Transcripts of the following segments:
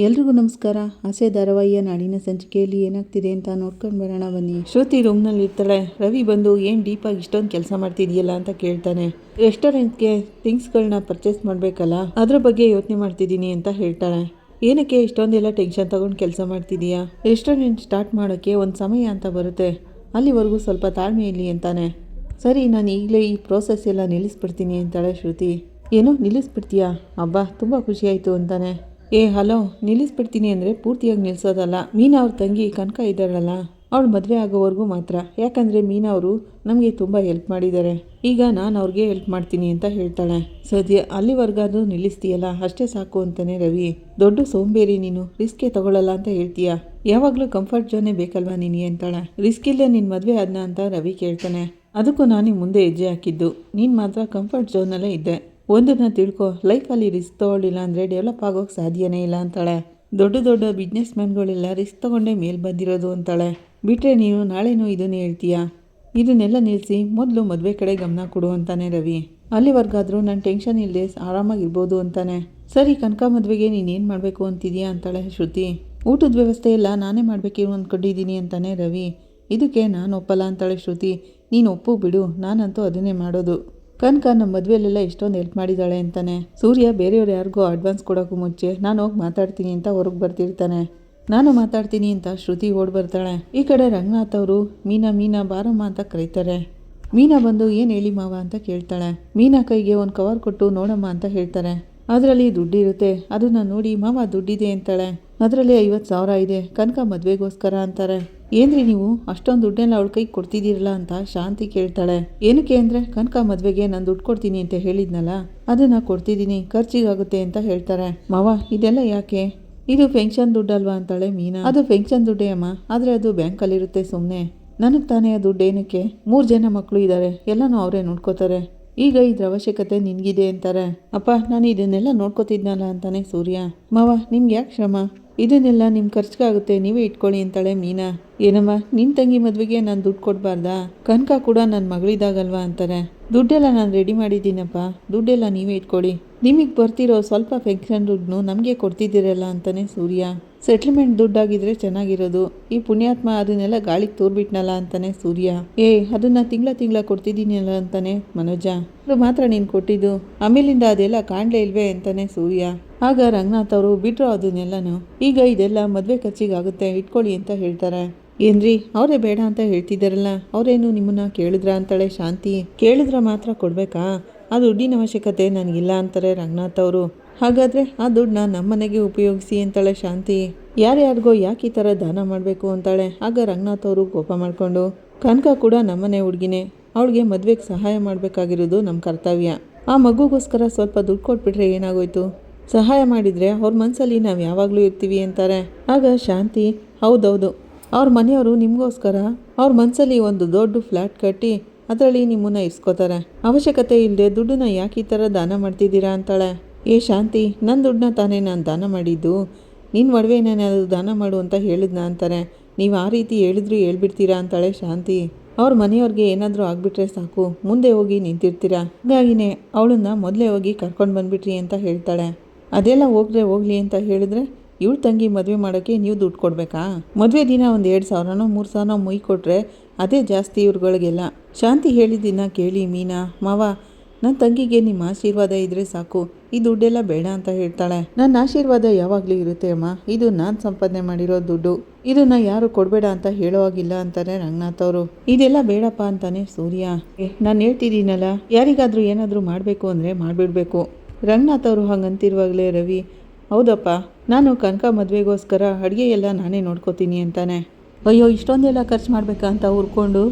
ಎಲ್ರಿಗೂ ನಮಸ್ಕಾರ. ಆಸೆ ಧಾರಾವಾಹಿಯ ನಾಡಿನ ಸಂಚಿಕೆಯಲ್ಲಿ ಏನಾಗ್ತಿದೆ ಅಂತ ನೋಡ್ಕೊಂಡು ಬರೋಣ ಬನ್ನಿ. ಶ್ರುತಿ ರೂಮ್ನಲ್ಲಿ ಇರ್ತಾಳೆ. ರವಿ ಬಂದು, ಏನು ಡೀಪಾಗಿ ಇಷ್ಟೊಂದು ಕೆಲಸ ಮಾಡ್ತಿದೆಯಲ್ಲ? ಅಂತ ಕೇಳ್ತಾನೆ. ರೆಸ್ಟೋರೆಂಟ್ಗೆ ಥಿಂಗ್ಸ್ಗಳನ್ನ ಪರ್ಚೇಸ್ ಮಾಡಬೇಕಲ್ಲ? ಅದ್ರ ಬಗ್ಗೆ ಯೋಚನೆ ಮಾಡ್ತಿದ್ದೀನಿ ಅಂತ ಹೇಳ್ತಾಳೆ. ಏನಕ್ಕೆ? ಇಷ್ಟೊಂದೆಲ್ಲ ಟೆನ್ಷನ್ ತಗೊಂಡು ಕೆಲಸ ಮಾಡ್ತಿದೀಯಾ? ರೆಸ್ಟೋರೆಂಟ್ ಸ್ಟಾರ್ಟ್ ಮಾಡೋಕ್ಕೆ ಒಂದು ಸಮಯ ಅಂತ ಬರುತ್ತೆ. ಅಲ್ಲಿವರೆಗೂ ಸ್ವಲ್ಪ ತಾಳ್ಮೆ ಇರಲಿ ಅಂತಾನೆ. ಸರಿ, ನಾನು ಈಗಲೇ ಈ ಪ್ರೋಸೆಸ್ ಎಲ್ಲ ನಿಲ್ಲಿಸ್ಬಿಡ್ತೀನಿ ಅಂತಾಳೆ ಶ್ರುತಿ. ಏನು ನಿಲ್ಲಿಸ್ಬಿಡ್ತೀಯಾ? ಅಬ್ಬಾ, ತುಂಬ ಖುಷಿಯಾಯಿತು ಅಂತಾನೆ. ಏ, ಹಲೋ, ನಿಲ್ಲಿಸ್ಬಿಡ್ತೀನಿ ಅಂದರೆ ಪೂರ್ತಿಯಾಗಿ ನಿಲ್ಲಿಸೋದಲ್ಲ ಮೀನಾ ಅವ್ರ ತಂಗಿ ಕನಕ ಇದ್ದಾಳಲ್ಲ ಅವಳು ಮದುವೆ ಆಗೋವರೆಗೂ ಮಾತ್ರ. ಯಾಕಂದರೆ ಮೀನಾ ಅವರು ನಮಗೆ ತುಂಬ ಹೆಲ್ಪ್ ಮಾಡಿದ್ದಾರೆ. ಈಗ ನಾನು ಅವ್ರಿಗೆ ಹೆಲ್ಪ್ ಮಾಡ್ತೀನಿ ಅಂತ ಹೇಳ್ತಾಳೆ. ಸದ್ಯ ಅಲ್ಲಿವರೆಗಾದ್ರೂ ನಿಲ್ಲಿಸ್ತೀಯಲ್ಲ? ಅಷ್ಟೇ ಸಾಕು ಅಂತಾನೆ ರವಿ. ದೊಡ್ಡ ಸೋಂಬೇರಿ ನೀನು. ರಿಸ್ಕ್ಗೆ ತಗೊಳ್ಳಲ್ಲ ಅಂತ ಹೇಳ್ತೀಯ? ಯಾವಾಗಲೂ ಕಂಫರ್ಟ್ ಜೋನೇ ಬೇಕಲ್ವಾ ನೀನು ಅಂತಾಳೆ. ರಿಸ್ಕ್ ಇಲ್ಲೇ ನಿನ್ನ ಮದುವೆ ಆದ್ನ ಅಂತ ರವಿ ಕೇಳ್ತಾನೆ. ಅದಕ್ಕೂ ನಾನು ಮುಂದೆ ಹೆಜ್ಜೆ ಹಾಕಿದ್ದು. ನೀನು ಮಾತ್ರ ಕಂಫರ್ಟ್ ಝೋನಲ್ಲೇ ಇದ್ದೆ. ಒಂದನ್ನ ತಿಳ್ಕೊ ಲೈಫಲ್ಲಿ ರಿಸ್ಕ್ ತೊಗೊಳ್ಳಿಲ್ಲ ಅಂದರೆ ಡೆವಲಪ್ ಆಗೋಕ್ಕೆ ಸಾಧ್ಯನೇ ಇಲ್ಲ ಅಂತಾಳೆ. ದೊಡ್ಡ ದೊಡ್ಡ ಬಿಸ್ನೆಸ್ ಮ್ಯಾನ್ಗಳೆಲ್ಲ ರಿಸ್ಕ್ ತೊಗೊಂಡೇ ಮೇಲೆ ಬಂದಿರೋದು ಅಂತಾಳೆ. ಬಿಟ್ಟರೆ ನೀನು ನಾಳೆನೂ ಇದನ್ನೇ ಹೇಳ್ತೀಯಾ? ಇದನ್ನೆಲ್ಲ ನಿಲ್ಲಿಸಿ ಮೊದಲು ಮದುವೆ ಕಡೆ ಗಮನ ಕೊಡು ಅಂತಾನೆ ರವಿ. ಅಲ್ಲಿವರೆಗಾದರೂ ನಾನು ಟೆನ್ಷನ್ ಇಲ್ಲದೆ ಆರಾಮಾಗಿರ್ಬೋದು ಅಂತಾನೆ. ಸರಿ, ಕನಕ ಮದುವೆಗೆ ನೀನೇನು ಮಾಡಬೇಕು ಅಂತಿದೀಯಾ ಅಂತಾಳೆ ಶ್ರುತಿ. ಊಟದ ವ್ಯವಸ್ಥೆ ಎಲ್ಲ ನಾನೇ ಮಾಡಬೇಕಿರು ಅಂದ್ಕೊಂಡಿದ್ದೀನಿ ಅಂತಾನೆ ರವಿ. ಇದಕ್ಕೆ ನಾನು ಒಪ್ಪಲ್ಲ ಅಂತಾಳೆ ಶ್ರುತಿ. ನೀನು ಒಪ್ಪು ಬಿಡು, ನಾನಂತೂ ಅದನ್ನೇ ಮಾಡೋದು. ಕನಕ ನಮ್ಮ ಮದುವೆಲೆಲ್ಲ ಎಷ್ಟೊಂದು ಹೆಲ್ಪ್ ಮಾಡಿದ್ದಾಳೆ ಅಂತಾನೆ. ಸೂರ್ಯ ಬೇರೆಯವ್ರು ಯಾರಿಗೋ ಅಡ್ವಾನ್ಸ್ ಕೊಡೋಕ್ಕೂ ಮುಂಚೆ ನಾನು ಹೋಗಿ ಮಾತಾಡ್ತೀನಿ ಅಂತ ಹೊರಗೆ ಬರ್ತಿರ್ತಾನೆ. ನಾನು ಮಾತಾಡ್ತೀನಿ ಅಂತ ಶ್ರುತಿ ಓಡ್ ಬರ್ತಾಳೆ. ಈ ಕಡೆ ರಂಗನಾಥ್ ಅವರು, ಮೀನಾ ಮೀನಾ, ಬಾರಮ್ಮ ಅಂತ ಕರೀತಾರೆ. ಮೀನಾ ಬಂದು ಏನು ಹೇಳಿ ಮಾವ ಅಂತ ಕೇಳ್ತಾಳೆ. ಮೀನಾ ಕೈಗೆ ಒಂದು ಕವರ್ ಕೊಟ್ಟು ನೋಡಮ್ಮ ಅಂತ ಹೇಳ್ತಾರೆ. ಅದರಲ್ಲಿ ದುಡ್ಡಿರುತ್ತೆ ಅದನ್ನ ನೋಡಿ ಮಾವ, ದುಡ್ಡಿದೆ ಅಂತಾಳೆ. ಅದರಲ್ಲಿ ಐವತ್ತು ಸಾವಿರ ಇದೆ. ಕನಕ ಮದುವೆಗೋಸ್ಕರ ಅಂತಾರೆ. ಏನ್ರಿ ನೀವು? ಅಷ್ಟೊಂದು ದುಡ್ಡೆಲ್ಲ ಅವಳ ಕೈಗೆ ಕೊಡ್ತಿದ್ದೀರಲ್ಲ ಅಂತ ಶಾಂತಿ ಕೇಳ್ತಾಳೆ. ಏನಕ್ಕೆ ಅಂದರೆ, ಕನಕ ಮದುವೆಗೆ ನಾನು ದುಡ್ಡು ಕೊಡ್ತೀನಿ ಅಂತ ಹೇಳಿದ್ನಲ್ಲ? ಅದನ್ನ ಕೊಡ್ತಿದ್ದೀನಿ, ಖರ್ಚಿಗಾಗುತ್ತೆ ಅಂತ ಹೇಳ್ತಾರೆ. ಮಾವ, ಇದೆಲ್ಲ ಯಾಕೆ? ಇದು ಪೆನ್ಷನ್ ದುಡ್ಡಲ್ವಾ ಅಂತಾಳೆ ಮೀನಾ. ಅದು ಪೆನ್ಷನ್ ದುಡ್ಡೇ ಅಮ್ಮ. ಆದರೆ ಅದು ಬ್ಯಾಂಕಲ್ಲಿರುತ್ತೆ ಸುಮ್ಮನೆ ನನಗೆ ತಾನೇ ಆ ದುಡ್ಡು ಏನಕ್ಕೆ? ಮೂರು ಜನ ಮಕ್ಕಳು ಇದ್ದಾರೆ ಎಲ್ಲನೂ ಅವರೇ ನೋಡ್ಕೋತಾರೆ. ಈಗ ಇದ್ರ ಅವಶ್ಯಕತೆ ನಿನಗಿದೆ ಅಂತಾರೆ. ಅಪ್ಪ, ನಾನು ಇದನ್ನೆಲ್ಲ ನೋಡ್ಕೋತಿದ್ನಲ್ಲ ಅಂತಾನೆ ಸೂರ್ಯ. ಮಾವ, ನಿಮ್ಗೆ ಯಾಕೆ ಶ್ರಮ? ಇದನ್ನೆಲ್ಲ ನಿಮ್ಮ ಖರ್ಚಿಗಾಗುತ್ತೆ, ನೀವೇ ಇಟ್ಕೊಳ್ಳಿ ಅಂತಾಳೆ ಮೀನಾ. ಏನಮ್ಮ ನಿನ್ನ ತಂಗಿ ಮದುವೆಗೆ ನಾನು ದುಡ್ಡು ಕೊಡಬಾರ್ದಾ? ಕನಕ ಕೂಡ ನನ್ನ ಮಗಳಿದಾಗಲ್ವಾ ಅಂತಾರೆ. ದುಡ್ಡೆಲ್ಲ ನಾನು ರೆಡಿ ಮಾಡಿದ್ದೀನಪ್ಪ. ದುಡ್ಡೆಲ್ಲ ನೀವೇ ಇಟ್ಕೊಳ್ಳಿ. ನಿಮಗೆ ಬರ್ತಿರೋ ಸ್ವಲ್ಪ ಪೆನ್ಷನ್ ದುಡ್ಡು ನಮಗೆ ಕೊಡ್ತಿದ್ದೀರಲ್ಲ ಅಂತಾನೆ ಸೂರ್ಯ. ಸೆಟ್ಲ್ಮೆಂಟ್ ದುಡ್ಡಾಗಿದ್ರೆ ಚೆನ್ನಾಗಿರೋದು. ಈ ಪುಣ್ಯಾತ್ಮ ಅದನ್ನೆಲ್ಲ ಗಾಳಿಗೆ ತೋರ್ಬಿಟ್ನಲ್ಲ ಅಂತಾನೆ ಸೂರ್ಯ. ಏ, ಅದನ್ನ ತಿಂಗಳ ತಿಂಗಳ ಕೊಡ್ತಿದ್ದೀನಲ್ಲ ಅಂತಾನೆ ಮನೋಜ. ಮಾತ್ರ ನೀನು ಕೊಟ್ಟಿದ್ದು. ಆಮೇಲಿಂದ ಅದೆಲ್ಲ ಕಾಣಲೇ ಇಲ್ವೇ ಅಂತಾನೆ ಸೂರ್ಯ. ಆಗ ರಂಗನಾಥ್ ಅವರು, ಬಿಟ್ರು ಅದನ್ನೆಲ್ಲನೂ? ಈಗ ಇದೆಲ್ಲ ಮದುವೆ ಖರ್ಚಿಗಾಗುತ್ತೆ, ಇಟ್ಕೊಳ್ಳಿ ಅಂತ ಹೇಳ್ತಾರೆ. ಏನ್ರಿ, ಅವರೇ ಬೇಡ ಅಂತ ಹೇಳ್ತಿದ್ದಾರಲ್ಲ, ಅವರೇನು ನಿಮ್ಮನ್ನ ಕೇಳಿದ್ರ ಅಂತಾಳೆ ಶಾಂತಿ? ಕೇಳಿದ್ರ ಮಾತ್ರ ಕೊಡ್ಬೇಕಾ? ಆ ದುಡ್ಡಿನ ಅವಶ್ಯಕತೆ ನನಗಿಲ್ಲ ಅಂತಾರೆ ರಂಗನಾಥ್ ಅವರು. ಹಾಗಾದರೆ ಆ ದುಡ್ಡನ್ನ ನಮ್ಮನೆಗೆ ಉಪಯೋಗಿಸಿ ಅಂತಾಳೆ ಶಾಂತಿ. ಯಾರ್ಯಾರಿಗೋ ಯಾಕೆ ಈ ಥರ ದಾನ ಮಾಡಬೇಕು ಅಂತಾಳೆ? ಆಗ ರಂಗನಾಥ್ ಅವರು ಕೋಪ ಮಾಡಿಕೊಂಡು, ಕನಕ ಕೂಡ ನಮ್ಮನೆ ಹುಡುಗಿನೇ, ಅವಳಿಗೆ ಮದುವೆಗೆ ಸಹಾಯ ಮಾಡಬೇಕಾಗಿರೋದು ನಮ್ಮ ಕರ್ತವ್ಯ. ಆ ಮಗುಗೋಸ್ಕರ ಸ್ವಲ್ಪ ದುಡ್ಡು ಕೊಟ್ಬಿಟ್ರೆ ಏನಾಗೋಯ್ತು? ಸಹಾಯ ಮಾಡಿದರೆ ಅವ್ರ ಮನಸ್ಸಲ್ಲಿ ನಾವು ಯಾವಾಗಲೂ ಇರ್ತೀವಿ ಅಂತಾರೆ. ಆಗ ಶಾಂತಿ, ಹೌದೌದು. ಅವ್ರ ಮನೆಯವರು ನಿಮಗೋಸ್ಕರ ಅವ್ರ ಮನಸ್ಸಲ್ಲಿ ಒಂದು ದೊಡ್ಡ ಫ್ಲ್ಯಾಟ್ ಕಟ್ಟಿ ಅದರಲ್ಲಿ ನಿಮ್ಮನ್ನ ಇಸ್ಕೋತಾರೆ. ಅವಶ್ಯಕತೆ ಇಲ್ಲದೆ ದುಡ್ಡನ್ನ ಯಾಕೆ ಈ ಥರ ದಾನ ಮಾಡ್ತಿದ್ದೀರಾ ಅಂತಾಳೆ. ಏ ಶಾಂತಿ ನನ್ನ ದುಡ್ಡನ್ನ ತಾನೇ ನಾನು ದಾನ ಮಾಡಿದ್ದು. ನಿನ್ನ ಒಡವೆ ಒಡವೆನೇನಾದ್ರು ದಾನ ಮಾಡು ಅಂತ ಹೇಳಿದ್ನ ಅಂತಾರೆ. ನೀವು ಆ ರೀತಿ ಹೇಳಿದ್ರು ಹೇಳ್ಬಿಡ್ತೀರಾ ಅಂತಾಳೆ ಶಾಂತಿ. ಅವ್ರ ಮನೆಯವ್ರಿಗೆ ಏನಾದರೂ ಆಗಿಬಿಟ್ರೆ ಸಾಕು. ಮುಂದೆ ಹೋಗಿ ನಿಂತಿರ್ತೀರಾ. ಹಾಗಾಗಿನೇ ಅವಳನ್ನ ಮೊದಲೇ ಹೋಗಿ ಕರ್ಕೊಂಡು ಬಂದ್ಬಿಟ್ರಿ ಅಂತ ಹೇಳ್ತಾಳೆ. ಅದೆಲ್ಲ ಹೋಗ್ರೆ ಹೋಗ್ಲಿ ಅಂತ ಹೇಳಿದ್ರೆ ಇವಳು ತಂಗಿ ಮದುವೆ ಮಾಡೋಕ್ಕೆ ನೀವು ದುಡ್ಡು ಕೊಡಬೇಕಾ? ಮದುವೆ ದಿನ ಒಂದು ಎರಡು ಸಾವಿರನೋ ಮೂರು ಸಾವಿರನೋ ಮುಯ್ ಕೊಟ್ಟರೆ ಅದೇ ಜಾಸ್ತಿ ಇವ್ರುಗಳಿಗೆಲ್ಲ. ಶಾಂತಿ ಹೇಳಿದ್ದಿನ ಕೇಳಿ ಮೀನಾ, ಮಾವ ನನ್ನ ತಂಗಿಗೆ ನಿಮ್ಮ ಆಶೀರ್ವಾದ ಇದ್ರೆ ಸಾಕು, ಈ ದುಡ್ಡೆಲ್ಲ ಬೇಡ ಅಂತ ಹೇಳ್ತಾಳೆ. ನನ್ನ ಆಶೀರ್ವಾದ ಯಾವಾಗಲೂ ಇರುತ್ತೆ ಅಮ್ಮ, ಇದು ನಾನು ಸಂಪಾದನೆ ಮಾಡಿರೋ ದುಡ್ಡು. ಇದನ್ನ ಯಾರು ಕೊಡಬೇಡ ಅಂತ ಹೇಳೋ ಹಾಗಿಲ್ಲ ಅಂತಾರೆ ರಂಗನಾಥ್ ಅವರು. ಇದೆಲ್ಲ ಬೇಡಪ್ಪ ಅಂತಾನೆ ಸೂರ್ಯ. ನಾನು ಹೇಳ್ತಿದ್ದೀನಲ್ಲ, ಯಾರಿಗಾದ್ರೂ ಏನಾದರೂ ಮಾಡಬೇಕು ಅಂದರೆ ಮಾಡಿಬಿಡ್ಬೇಕು. ರಂಗನಾಥ್ ಅವರು ಹಂಗಂತಿರುವಾಗಲೇ ರವಿ, ಹೌದಪ್ಪ, ನಾನು ಕನಕ ಮದುವೆಗೋಸ್ಕರ ಅಡುಗೆ ಎಲ್ಲ ನಾನೇ ನೋಡ್ಕೋತೀನಿ ಅಂತಾನೆ. ಅಯ್ಯೋ, ಇಷ್ಟೊಂದೆಲ್ಲ ಖರ್ಚು ಮಾಡಬೇಕಾ ಅಂತ ಹುರ್ಕೊಂಡು.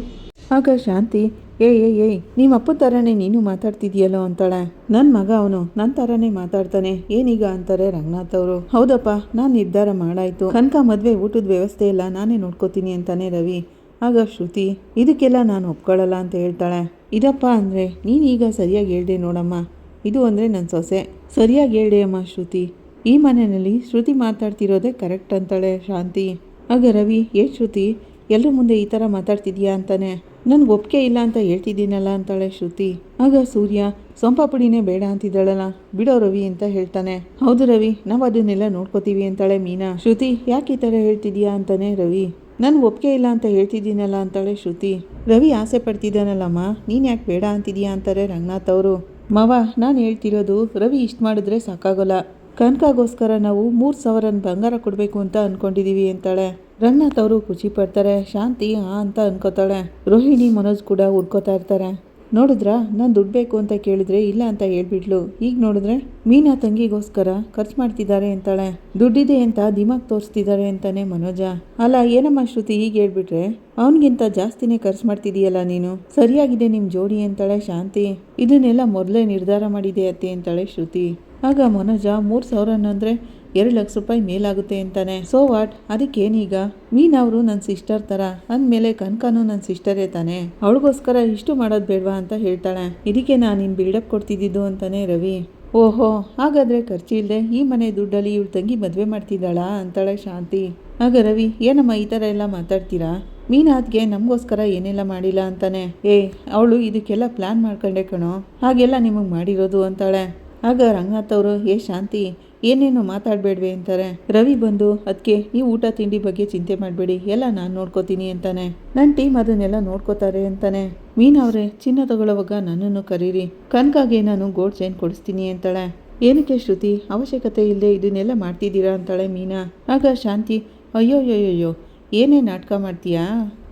ಆಗ ಶಾಂತಿ, ಏ ಏ ಏಯ್ ನಿಮ್ಮ ಅಪ್ಪನ ಥರನೇ ನೀನು ಮಾತಾಡ್ತಿದ್ಯಲ್ಲೋ ಅಂತಾಳೆ. ನನ್ನ ಮಗ ಅವನು ನನ್ನ ಥರನೇ ಮಾತಾಡ್ತಾನೆ, ಏನೀಗ ಅಂತಾರೆ ರಂಗನಾಥ್ ಅವರು ಹೌದಪ್ಪ, ನಾನು ನಿರ್ಧಾರ ಮಾಡಾಯ್ತು. ಕನಕ ಮದುವೆ ಊಟದ ವ್ಯವಸ್ಥೆ ಎಲ್ಲ ನಾನೇ ನೋಡ್ಕೋತೀನಿ ಅಂತಾನೆ ರವಿ. ಆಗ ಶ್ರುತಿ, ಇದಕ್ಕೆಲ್ಲ ನಾನು ಒಪ್ಕೊಳ್ಳಲ್ಲ ಅಂತ ಹೇಳ್ತಾಳೆ. ಇದಪ್ಪ ಅಂದರೆ ನೀನೀಗ ಸರಿಯಾಗಿ ಹೇಳ್ದೆ ನೋಡಮ್ಮ. ಇದು ಅಂದರೆ ನನ್ನ ಸೊಸೆ. ಸರಿಯಾಗಿ ಹೇಳಿ ಅಮ್ಮ ಶ್ರುತಿ. ಈ ಮನೆಯಲ್ಲಿ ಶ್ರುತಿ ಮಾತಾಡ್ತಿರೋದೇ ಕರೆಕ್ಟ್ ಅಂತಾಳೆ ಶಾಂತಿ. ಆಗ ರವಿ, ಏ ಶ್ರುತಿ ಎಲ್ಲರ ಮುಂದೆ ಈ ಥರ ಮಾತಾಡ್ತಿದ್ಯಾ ಅಂತಾನೆ. ನನಗೆ ಒಪ್ಪಿಗೆ ಇಲ್ಲ ಅಂತ ಹೇಳ್ತಿದ್ದೀನಲ್ಲ ಅಂತಾಳೆ ಶ್ರುತಿ. ಆಗ ಸೂರ್ಯ, ಸೊಂಪ ಪುಡಿನೇ ಬೇಡ ಅಂತಿದ್ದಾಳಲ್ಲ, ಬಿಡೋ ರವಿ ಅಂತ ಹೇಳ್ತಾನೆ. ಹೌದು ರವಿ, ನಾವು ಅದನ್ನೆಲ್ಲ ನೋಡ್ಕೋತೀವಿ ಅಂತಾಳೆ ಮೀನಾ. ಶ್ರುತಿ, ಯಾಕೆ ಈ ಥರ ಹೇಳ್ತಿದ್ಯಾ ಅಂತಾನೆ ರವಿ. ನನಗೆ ಒಪ್ಪಿಗೆ ಇಲ್ಲ ಅಂತ ಹೇಳ್ತಿದ್ದೀನಲ್ಲ ಅಂತಾಳೆ ಶ್ರುತಿ. ರವಿ ಆಸೆ ಪಡ್ತಿದ್ದಾನಲ್ಲಮ್ಮ, ನೀನು ಯಾಕೆ ಬೇಡ ಅಂತಿದ್ಯಾ ಅಂತಾರೆ ರಂಗನಾಥ್ ಅವರು. ಮಾವ, ನಾನು ಹೇಳ್ತಿರೋದು ರವಿ ಇಷ್ಟು ಮಾಡಿದ್ರೆ ಸಾಕಾಗೋಲ್ಲ. ಕನಕಾಗೋಸ್ಕರ ನಾವು ಮೂರು ಸಾವಿರನ ಬಂಗಾರ ಕೊಡಬೇಕು ಅಂತ ಅಂದ್ಕೊಂಡಿದ್ದೀವಿ ಅಂತಾಳೆ. ರಂಗನಾಥ್ ಅವರು ಖುಷಿ ಪಡ್ತಾರೆ, ಶಾಂತಿ ಆ ಅಂತ ಅನ್ಕೋತಾಳೆ. ರೋಹಿಣಿ, ಮನೋಜ್ ಕೂಡ ಹುಡ್ಕೋತಾ ಇರ್ತಾರೆ. ನೋಡಿದ್ರಾ? ನಾನು ದುಡ್ಡು ಬೇಕು ಅಂತ ಕೇಳಿದ್ರೆ ಇಲ್ಲ ಅಂತ ಹೇಳ್ಬಿಟ್ಲು. ಈಗ ನೋಡಿದ್ರೆ ಮೀನಾ ತಂಗಿಗೋಸ್ಕರ ಖರ್ಚು ಮಾಡ್ತಿದ್ದಾರೆ ಅಂತಾಳೆ. ದುಡ್ಡಿದೆ ಅಂತ ದಿಮಾಗ್ ತೋರಿಸ್ತಿದ್ದಾರೆ ಅಂತಾನೆ ಮನೋಜ. ಅಲ್ಲ, ಏನಮ್ಮ ಶ್ರುತಿ ಈಗ ಹೇಳ್ಬಿಟ್ರೆ? ಅವನಿಗಿಂತ ಜಾಸ್ತಿನೇ ಖರ್ಚು ಮಾಡ್ತಿದೀಯಲ್ಲ ನೀನು? ಸರಿಯಾಗಿದೆ ನಿಮ್ಮ ಜೋಡಿ ಅಂತಾಳೆ ಶಾಂತಿ. ಇದನ್ನೆಲ್ಲ ಮೊದಲೇ ನಿರ್ಧಾರ ಮಾಡಿದೆ ಅತ್ತೆ ಅಂತಾಳೆ ಶ್ರುತಿ. ಆಗ ಮನೋಜ ಮೂರು ಸಾವಿರ ಅಂದರೆ ಎರಡು ಲಕ್ಷ ರೂಪಾಯಿ ಮೇಲಾಗುತ್ತೆ ಅಂತಾನೆ. So what ಅದಕ್ಕೇನೀಗ? ಮೀನ್ ಅವರು ನನ್ನ ಸಿಸ್ಟರ್ ಥರ ಅಂದಮೇಲೆ ಕನಕನು ನನ್ನ ಸಿಸ್ಟರೇ ತಾನೆ. ಅವಳಿಗೋಸ್ಕರ ಇಷ್ಟು ಮಾಡೋದು ಬೇಡವಾ ಅಂತ ಹೇಳ್ತಾಳೆ. ಇದಕ್ಕೆ ನಾನು ನಿನ್ನ ಬಿಲ್ಡಪ್ ಕೊಡ್ತಿದ್ದಿದ್ದು ಅಂತಾನೆ ರವಿ. ಓಹೋ, ಹಾಗಾದ್ರೆ ಖರ್ಚಿಲ್ಲದೆ ಈ ಮನೆ ದುಡ್ಡಲ್ಲಿ ಇವಳು ತಂಗಿ ಮದುವೆ ಮಾಡ್ತಿದ್ದಾಳಾ ಅಂತಾಳೆ ಶಾಂತಿ. ಆಗ ರವಿ, ಏನಮ್ಮ ಈ ಥರ ಎಲ್ಲ ಮಾತಾಡ್ತೀರಾ? ಮೀನಾದ್ಗೆ ನಮಗೋಸ್ಕರ ಏನೆಲ್ಲ ಮಾಡಿಲ್ಲ ಅಂತಾನೆ. ಏ, ಅವಳು ಇದಕ್ಕೆಲ್ಲ ಪ್ಲಾನ್ ಮಾಡ್ಕೊಂಡೆ ಕಣೋ. ಹಾಗೆಲ್ಲ ನಿಮಗೆ ಮಾಡಿರೋದು ಅಂತಾಳೆ. ಆಗ ರಂಗನಾಥ್ ಅವರು, ಏ ಶಾಂತಿ ಏನೇನು ಮಾತಾಡಬೇಡ್ವೆ ಅಂತಾರೆ. ರವಿ ಬಂದು ಅದಕ್ಕೆ ನೀವು ಊಟ ತಿಂಡಿ ಬಗ್ಗೆ ಚಿಂತೆ ಮಾಡಬೇಡಿ, ಎಲ್ಲ ನಾನು ನೋಡ್ಕೋತೀನಿ ಅಂತಾನೆ. ನನ್ನ ಟೀಮ್ ಅದನ್ನೆಲ್ಲ ನೋಡ್ಕೋತಾರೆ ಅಂತಾನೆ. ಮೀನಾ ಅವರೇ, ಚಿನ್ನ ತಗೊಳ್ಳೋವಾಗ ನನ್ನನ್ನು ಕರೀರಿ. ಕನಕಾಗೆ ನಾನು ಗೋಲ್ಡ್ ಚೈನ್ ಕೊಡಿಸ್ತೀನಿ ಅಂತಾಳೆ. ಏನಕ್ಕೆ ಶ್ರುತಿ? ಅವಶ್ಯಕತೆ ಇಲ್ಲದೆ ಇದನ್ನೆಲ್ಲ ಮಾಡ್ತಿದ್ದೀರಾ ಅಂತಾಳೆ ಮೀನಾ. ಆಗ ಶಾಂತಿ ಅಯ್ಯೋ ಅಯ್ಯೋ ಏನೇ ನಾಟಕ ಮಾಡ್ತೀಯಾ?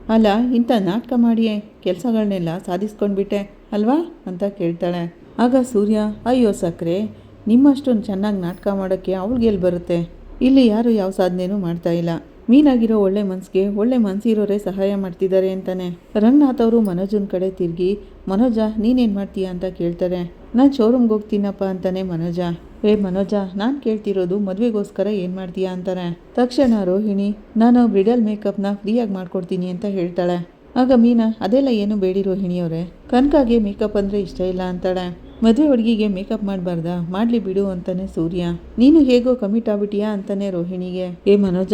ಅಲ್ಲ, ಇಂಥ ನಾಟಕ ಮಾಡಿ ಕೆಲಸಗಳನ್ನೆಲ್ಲ ಸಾಧಿಸ್ಕೊಂಡ್ಬಿಟ್ಟೆ, ಅಲ್ವಾ? ಅಂತ ಕೇಳ್ತಾಳೆ. ಆಗ ಸೂರ್ಯ, ಅಯ್ಯೋ ಸಕ್ರೆ ನಿಮ್ಮಷ್ಟೊಂದು ಚೆನ್ನಾಗಿ ನಾಟಕ ಮಾಡೋಕ್ಕೆ ಅವಳಿಗೆ ಎಲ್ಲಿ ಬರುತ್ತೆ? ಇಲ್ಲಿ ಯಾರು ಯಾವ ಸಾಧನೆನೂ ಮಾಡ್ತಾ ಇಲ್ಲ. ಮೀನಾಗಿರೋ ಒಳ್ಳೆ ಮನ್ಸಿಗೆ ಒಳ್ಳೆ ಮನಸ್ಸಿರೋರೇ ಸಹಾಯ ಮಾಡ್ತಿದ್ದಾರೆ ಅಂತಾನೆ. ರಂಗನಾಥ್ ಅವರು ಮನೋಜನ ಕಡೆ ತಿರುಗಿ, ಮನೋಜ, ನೀನೇನು ಮಾಡ್ತೀಯಾ ಅಂತ ಕೇಳ್ತಾರೆ. ನಾನು ಶೋರೂಮ್ಗೆ ಹೋಗ್ತೀನಪ್ಪ ಅಂತಾನೆ ಮನೋಜ. ಏ ಮನೋಜ, ನಾನು ಕೇಳ್ತಿರೋದು ಮದುವೆಗೋಸ್ಕರ ಏನು ಮಾಡ್ತೀಯಾ ಅಂತಾರೆ ತಕ್ಷಣ ರೋಹಿಣಿ, ನಾನು ಬ್ರಿಡಲ್ ಮೇಕಪ್ನ ಫ್ರೀಯಾಗಿ ಮಾಡ್ಕೊಡ್ತೀನಿ ಅಂತ ಹೇಳ್ತಾಳೆ. ಆಗ ಮೀನಾ, ಅದೆಲ್ಲ ಏನು ಬೇಡಿ ರೋಹಿಣಿಯವರೇ. ಕನಕಾಗೆ ಮೇಕಪ್ ಅಂದರೆ ಇಷ್ಟ ಇಲ್ಲ ಅಂತಾಳೆ. ಮದುವೆ ಹುಡುಗಿಗೆ ಮೇಕಪ್ ಮಾಡಬಾರ್ದಾ? ಮಾಡಲಿ ಬಿಡು ಅಂತಾನೆ ಸೂರ್ಯ. ನೀನು ಹೇಗೋ ಕಮಿಟ್ ಆಗ್ಬಿಟ್ಟಿಯಾ ಅಂತಾನೆ ರೋಹಿಣಿಗೆ. ಏ ಮನೋಜ,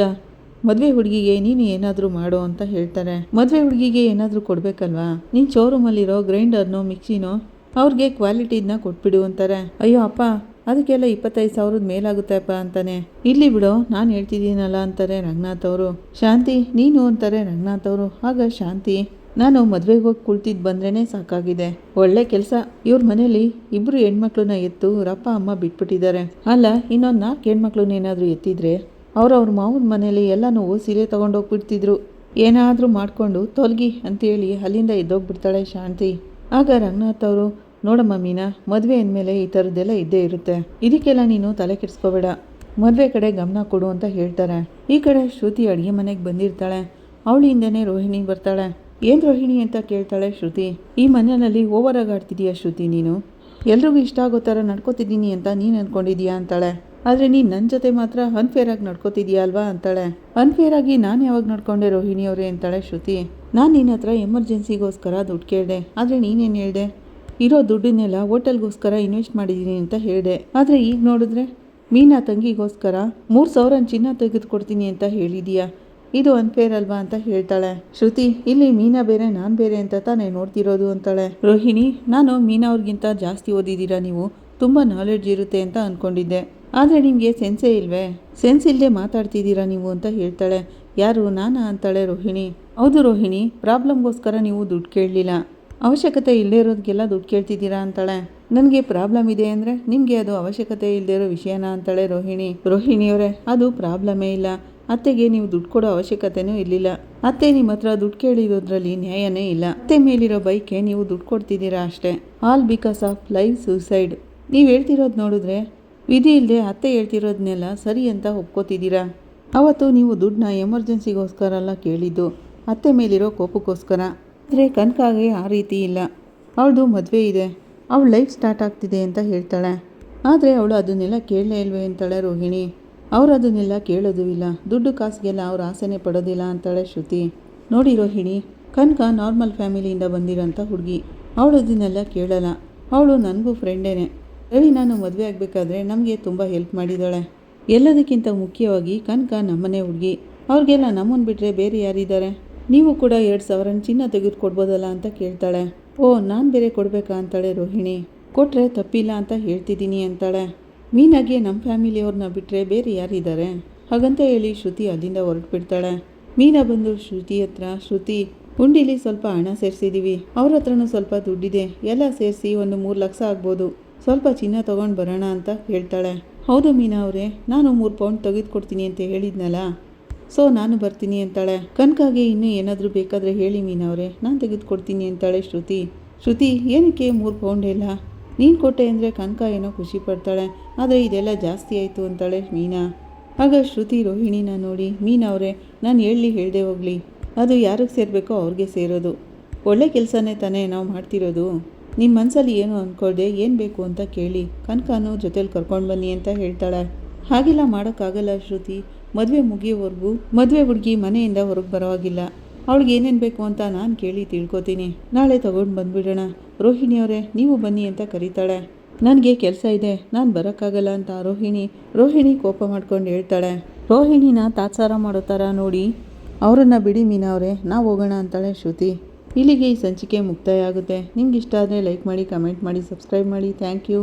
ಮದುವೆ ಹುಡುಗಿಗೆ ನೀನು ಏನಾದರೂ ಮಾಡು ಅಂತ ಹೇಳ್ತಾರೆ. ಮದುವೆ ಹುಡುಗಿಗೆ ಏನಾದರೂ ಕೊಡಬೇಕಲ್ವಾ? ನೀನು ಶೋರೂಮಲ್ಲಿರೋ ಗ್ರೈಂಡರ್ನೋ, ಮಿಕ್ಸಿನೋ, ಅವ್ರಿಗೆ ಕ್ವಾಲಿಟಿನ ಕೊಟ್ಬಿಡು ಅಂತಾರೆ. ಅಯ್ಯೋ ಅಪ್ಪ, ಅದಕ್ಕೆಲ್ಲ ಇಪ್ಪತ್ತೈದು ಸಾವಿರದ ಮೇಲಾಗುತ್ತೆಪ್ಪ ಅಂತಾನೆ. ಇಲ್ಲಿ ಬಿಡು, ನಾನು ಹೇಳ್ತಿದ್ದೀನಲ್ಲ ಅಂತಾರೆ ರಂಗನಾಥ್ ಅವರು. ಶಾಂತಿ, ನೀನು ಅಂತಾರೆ ರಂಗನಾಥ್ ಅವರು. ಆಗ ಶಾಂತಿ. ನಾನು ಮದುವೆಗೆ ಹೋಗಿ ಕುಳ್ತಿದ್ದು ಬಂದ್ರೇ ಸಾಕಾಗಿದೆ. ಒಳ್ಳೆ ಕೆಲಸ. ಇವ್ರ ಮನೇಲಿ ಇಬ್ಬರು ಹೆಣ್ಮಕ್ಳನ್ನ ಎತ್ತು ರಪ್ಪ ಅಮ್ಮ ಬಿಟ್ಬಿಟ್ಟಿದ್ದಾರೆ ಅಲ್ಲ, ಇನ್ನೊಂದು ನಾಲ್ಕು ಹೆಣ್ಮಕ್ಳನ್ನ ಏನಾದರೂ ಎತ್ತಿದ್ರೆ? ಅವ್ರವ್ರ ಮಾವನ ಮನೇಲಿ ಎಲ್ಲನೂ ಸೀರೆ ತೊಗೊಂಡೋಗ್ಬಿಡ್ತಿದ್ರು ಏನಾದರೂ ಮಾಡಿಕೊಂಡು ತೊಲಗಿ ಅಂತೇಳಿ ಅಲ್ಲಿಂದ ಎದ್ದೋಗ್ಬಿಡ್ತಾಳೆ ಶಾಂತಿ. ಆಗ ರಂಗನಾಥ್ ಅವರು, ನೋಡಮ್ಮ ಮೀನಾ, ಮದುವೆ ಅಂದಮೇಲೆ ಈ ಥರದ್ದೆಲ್ಲ ಇದ್ದೇ ಇರುತ್ತೆ. ಇದಕ್ಕೆಲ್ಲ ನೀನು ತಲೆ ಕೆಡಿಸ್ಕೋಬೇಡ. ಮದುವೆ ಕಡೆ ಗಮನ ಕೊಡು ಅಂತ ಹೇಳ್ತಾರೆ. ಈ ಕಡೆ ಶ್ರುತಿ ಅಡುಗೆ ಮನೆಗೆ ಬಂದಿರ್ತಾಳೆ. ಅವಳಿಂದನೇ ರೋಹಿಣಿ ಬರ್ತಾಳೆ. ಏನು ರೋಹಿಣಿ ಅಂತ ಕೇಳ್ತಾಳೆ ಶ್ರುತಿ? ಈ ಮನೆಯಲ್ಲಿ ಓವರಾಗಿ ಆಡ್ತಿದೀಯಾ ಶ್ರುತಿ ನೀನು? ಎಲ್ರಿಗೂ ಇಷ್ಟ ಆಗೋ ಥರ ನಡ್ಕೋತಿದ್ದೀನಿ ಅಂತ ನೀನು ಅಂದ್ಕೊಂಡಿದೀಯಾ ಅಂತಾಳೆ. ಆದರೆ ನೀನು ನನ್ನ ಜೊತೆ ಮಾತ್ರ ಅನ್ಫೇರ್ ಆಗಿ ನಡ್ಕೋತಿದ್ಯಾ ಅಲ್ವಾ ಅಂತಾಳೆ. ಅನ್ಫೇರ್ ಆಗಿ ನಾನು ಯಾವಾಗ ನಡ್ಕೊಂಡೆ ರೋಹಿಣಿ ಅವರೇ ಅಂತಾಳೆ ಶ್ರುತಿ. ನಾನು ನಿನ್ನ ಹತ್ರ ಎಮರ್ಜೆನ್ಸಿಗೋಸ್ಕರ ದುಡ್ಡು ಕೇಳಿದೆ. ಆದರೆ ನೀನೇನು ಹೇಳಿದೆ? ಇರೋ ದುಡ್ಡನ್ನೆಲ್ಲ ಹೋಟೆಲ್ಗೋಸ್ಕರ ಇನ್ವೆಸ್ಟ್ ಮಾಡಿದ್ದೀನಿ ಅಂತ ಹೇಳಿದೆ. ಆದರೆ ಈಗ ನೋಡಿದ್ರೆ ಮೀನಾ ತಂಗಿಗೋಸ್ಕರ ಮೂರು ಸಾವಿರ ಚಿನ್ನ ತೆಗೆದುಕೊಡ್ತೀನಿ ಅಂತ ಹೇಳಿದೀಯಾ. ಇದು ಅನ್ಫೇರ್ ಅಲ್ವಾ ಅಂತ ಹೇಳ್ತಾಳೆ. ಶ್ರುತಿ, ಇಲ್ಲಿ ಮೀನಾ ಬೇರೆ, ನಾನು ಬೇರೆ ಅಂತ ತಾನೇ ನೋಡ್ತಿರೋದು ಅಂತಾಳೆ. ರೋಹಿಣಿ, ನಾನು ಮೀನಾ ಅವ್ರಿಗಿಂತ ಜಾಸ್ತಿ ಓದಿದ್ದೀರಾ ನೀವು? ತುಂಬ ನಾಲೆಡ್ಜ್ ಇರುತ್ತೆ ಅಂತ ಅಂದ್ಕೊಂಡಿದ್ದೆ ಆದರೆ ನಿಮಗೆ ಸೆನ್ಸೇ ಇಲ್ವೇ? ಸೆನ್ಸ್ ಇಲ್ಲದೆ ಮಾತಾಡ್ತಿದ್ದೀರಾ ನೀವು ಅಂತ ಹೇಳ್ತಾಳೆ. ಯಾರು, ನಾನಾ ಅಂತಾಳೆ ರೋಹಿಣಿ. ಹೌದು ರೋಹಿಣಿ, ಪ್ರಾಬ್ಲಮ್ಗೋಸ್ಕರ ನೀವು ದುಡ್ಡು ಕೇಳಲಿಲ್ಲ. ಅವಶ್ಯಕತೆ ಇಲ್ಲದೇ ಇರೋದಕ್ಕೆಲ್ಲ ದುಡ್ಡು ಕೇಳ್ತಿದ್ದೀರಾ ಅಂತಾಳೆ. ನನಗೆ ಪ್ರಾಬ್ಲಮ್ ಇದೆ ಅಂದರೆ ನಿಮಗೆ ಅದು ಅವಶ್ಯಕತೆ ಇಲ್ಲದೆ ಇರೋ ವಿಷಯನ ಅಂತಾಳೆ ರೋಹಿಣಿ. ರೋಹಿಣಿಯವರೇ, ಅದು ಪ್ರಾಬ್ಲಮೇ ಇಲ್ಲ. ಅತ್ತೆಗೆ ನೀವು ದುಡ್ಡು ಕೊಡೋ ಅವಶ್ಯಕತೆನೂ ಇರಲಿಲ್ಲ. ಅತ್ತೆ ನಿಮ್ಮ ಹತ್ರ ದುಡ್ಡು ಕೇಳಿರೋದ್ರಲ್ಲಿ ನ್ಯಾಯನೇ ಇಲ್ಲ. ಅತ್ತೆ ಮೇಲಿರೋ ಬೈಕೆ ನೀವು ದುಡ್ಡು ಕೊಡ್ತಿದ್ದೀರಾ ಅಷ್ಟೇ. All because of live suicide. ನೀವು ಹೇಳ್ತಿರೋದು ನೋಡಿದ್ರೆ ವಿಧಿ ಇಲ್ಲದೆ ಅತ್ತೆ ಹೇಳ್ತಿರೋದನ್ನೆಲ್ಲ ಸರಿ ಅಂತ ಒಪ್ಕೋತಿದ್ದೀರಾ? ಅವತ್ತು ನೀವು ದುಡ್ಡನ್ನ ಎಮರ್ಜೆನ್ಸಿಗೋಸ್ಕರ ಎಲ್ಲ ಕೇಳಿದ್ದು. ಅತ್ತೆ ಮೇಲಿರೋ ಕೋಪಕ್ಕೋಸ್ಕರ. ಆದರೆ ಕನಕಾಗೆ ಆ ರೀತಿ ಇಲ್ಲ. ಅವಳದು ಮದುವೆ ಇದೆ. ಅವಳು ಲೈಫ್ ಸ್ಟಾರ್ಟ್ ಆಗ್ತಿದೆ ಅಂತ ಹೇಳ್ತಾಳೆ. ಆದರೆ ಅವಳು ಅದನ್ನೆಲ್ಲ ಕೇಳಲೇ ಇಲ್ವೇ ಅಂತಾಳೆ ರೋಹಿಣಿ. ಅವ್ರು ಅದನ್ನೆಲ್ಲ ಕೇಳೋದು ಇಲ್ಲ. ದುಡ್ಡು ಕಾಸಿಗೆಲ್ಲ ಅವ್ರು ಆಸೆನೇ ಪಡೋದಿಲ್ಲ ಅಂತಾಳೆ ಶ್ರುತಿ. ನೋಡಿ ರೋಹಿಣಿ ಕನಕ ನಾರ್ಮಲ್ ಫ್ಯಾಮಿಲಿಯಿಂದ ಬಂದಿರೋಂಥ ಹುಡುಗಿ. ಅವಳು ಅದನ್ನೆಲ್ಲ ಕೇಳಲ್ಲ. ಅವಳು ನನಗೂ ಫ್ರೆಂಡೇನೆ. ರವಿ ನಾನು ಮದುವೆ ಆಗಬೇಕಾದ್ರೆ ನಮಗೆ ತುಂಬ ಹೆಲ್ಪ್ ಮಾಡಿದ್ದಾಳೆ ಎಲ್ಲದಕ್ಕಿಂತ ಮುಖ್ಯವಾಗಿ ಕನಕ ನಮ್ಮನೆ ಹುಡುಗಿ. ಅವ್ರಿಗೆಲ್ಲ ನಮ್ಮನ್ನು ಬಿಟ್ಟರೆ ಬೇರೆ ಯಾರಿದ್ದಾರೆ? ನೀವು ಕೂಡ ಎರಡು ಸಾವಿರನ ಚಿನ್ನ ತೆಗೆದು ಕೊಡ್ಬೋದಲ್ಲ ಅಂತ ಕೇಳ್ತಾಳೆ. ಓ, ನಾನು ಬೇರೆ ಕೊಡಬೇಕಾ ಅಂತಾಳೆ ರೋಹಿಣಿ. ಕೊಟ್ಟರೆ ತಪ್ಪಿಲ್ಲ ಅಂತ ಹೇಳ್ತಿದ್ದೀನಿ ಅಂತಾಳೆ. ಮೀನಾಗೆ ನಮ್ಮ ಫ್ಯಾಮಿಲಿಯವ್ರನ್ನ ಬಿಟ್ಟರೆ ಬೇರೆ ಯಾರಿದ್ದಾರೆ? ಹಾಗಂತ ಹೇಳಿ ಶ್ರುತಿ ಅಲ್ಲಿಂದ ಹೊರಟುಬಿಡ್ತಾಳೆ. ಮೀನಾ ಬಂದು ಶ್ರುತಿ ಹತ್ರ, ಶ್ರುತಿ ಹುಂಡಿಲಿ ಸ್ವಲ್ಪ ಹಣ ಸೇರಿಸಿದ್ದೀವಿ ಅವ್ರ ಹತ್ರನೂ ಸ್ವಲ್ಪ ದುಡ್ಡಿದೆ. ಎಲ್ಲ ಸೇರಿಸಿ ಒಂದು ಮೂರು ಲಕ್ಷ ಆಗ್ಬೋದು. ಸ್ವಲ್ಪ ಚಿನ್ನ ತೊಗೊಂಡು ಬರೋಣ ಅಂತ ಹೇಳ್ತಾಳೆ. ಹೌದು ಮೀನಾ ಅವರೇ, ನಾನು ಮೂರು ಪೌಂಡ್ ತೆಗೆದುಕೊಡ್ತೀನಿ ಅಂತ ಹೇಳಿದ್ನಲ್ಲ? ಸೊ, ನಾನು ಬರ್ತೀನಿ ಅಂತಾಳೆ. ಕನಕಾಗೆ ಇನ್ನೂ ಏನಾದರೂ ಬೇಕಾದರೆ ಹೇಳಿ ಮೀನಾ ಅವರೇ. ನಾನು ತೆಗೆದುಕೊಡ್ತೀನಿ ಅಂತಾಳೆ ಶ್ರುತಿ. ಶ್ರುತಿ, ಏನಕ್ಕೆ ಮೂರು ಪೌಂಡ್ ಇಲ್ಲ ನೀನು ಕೊಟ್ಟೆ ಅಂದರೆ ಕನಕ ಏನೋ ಖುಷಿ ಪಡ್ತಾಳೆ, ಆದರೆ ಇದೆಲ್ಲ ಜಾಸ್ತಿ ಆಯಿತು ಅಂತಾಳೆ ಮೀನಾ. ಆಗ ಶ್ರುತಿ ರೋಹಿಣಿನ ನೋಡಿ, ಮೀನಾ ಅವರೇ, ನಾನು ಹೇಳಿ ಹೇಳದೆ ಹೋಗಲಿ. ಅದು ಯಾರಿಗೆ ಸೇರಬೇಕೋ ಅವ್ರಿಗೆ ಸೇರೋದು. ಒಳ್ಳೆ ಕೆಲಸನೇ ತಾನೇ ನಾವು ಮಾಡ್ತಿರೋದು. ನಿಮ್ಮ ಮನಸ್ಸಲ್ಲಿ ಏನು ಅಂದ್ಕೊಳ್ದೆ ಏನು ಬೇಕು ಅಂತ ಕೇಳಿ. ಕನಕನೂ ಜೊತೇಲಿ ಕರ್ಕೊಂಡು ಬನ್ನಿ ಅಂತ ಹೇಳ್ತಾಳೆ. ಹಾಗೆಲ್ಲ ಮಾಡೋಕ್ಕಾಗಲ್ಲ ಶ್ರುತಿ. ಮದುವೆ ಮುಗಿಯೋವರೆಗೂ, ಮದುವೆ ಹುಡುಗಿ ಮನೆಯಿಂದ ಹೊರಗೆ ಬರೋವಾಗಿಲ್ಲ. ಅವಳಿಗೆ ಏನೇನು ಬೇಕು ಅಂತ ನಾನು ಕೇಳಿ ತಿಳ್ಕೊತೀನಿ. ನಾಳೆ ತಗೊಂಡು ಬಂದುಬಿಡೋಣ. ರೋಹಿಣಿಯವರೇ ನೀವು ಬನ್ನಿ ಅಂತ ಕರೀತಾಳೆ. ನನಗೆ ಕೆಲಸ ಇದೆ, ನಾನು ಬರೋಕ್ಕಾಗಲ್ಲ ಅಂತ ರೋಹಿಣಿ ರೋಹಿಣಿ ಕೋಪ ಮಾಡ್ಕೊಂಡು ಹೇಳ್ತಾಳೆ. ರೋಹಿಣಿನ ತಾತ್ಸಾರ ಮಾಡೋ ಥರ ನೋಡಿ, ಅವರನ್ನು ಬಿಡಿ ಮೀನಾ ಅವರೇ, ನಾವು ಹೋಗೋಣ ಅಂತಾಳೆ ಶ್ರುತಿ. ಇಲ್ಲಿಗೆ ಈ ಸಂಚಿಕೆ ಮುಕ್ತಾಯ ಆಗುತ್ತೆ. ನಿಮ್ಗೆ ಇಷ್ಟ ಆದರೆ ಲೈಕ್ ಮಾಡಿ ಕಮೆಂಟ್ ಮಾಡಿ ಸಬ್ಸ್ಕ್ರೈಬ್ ಮಾಡಿ. Thank you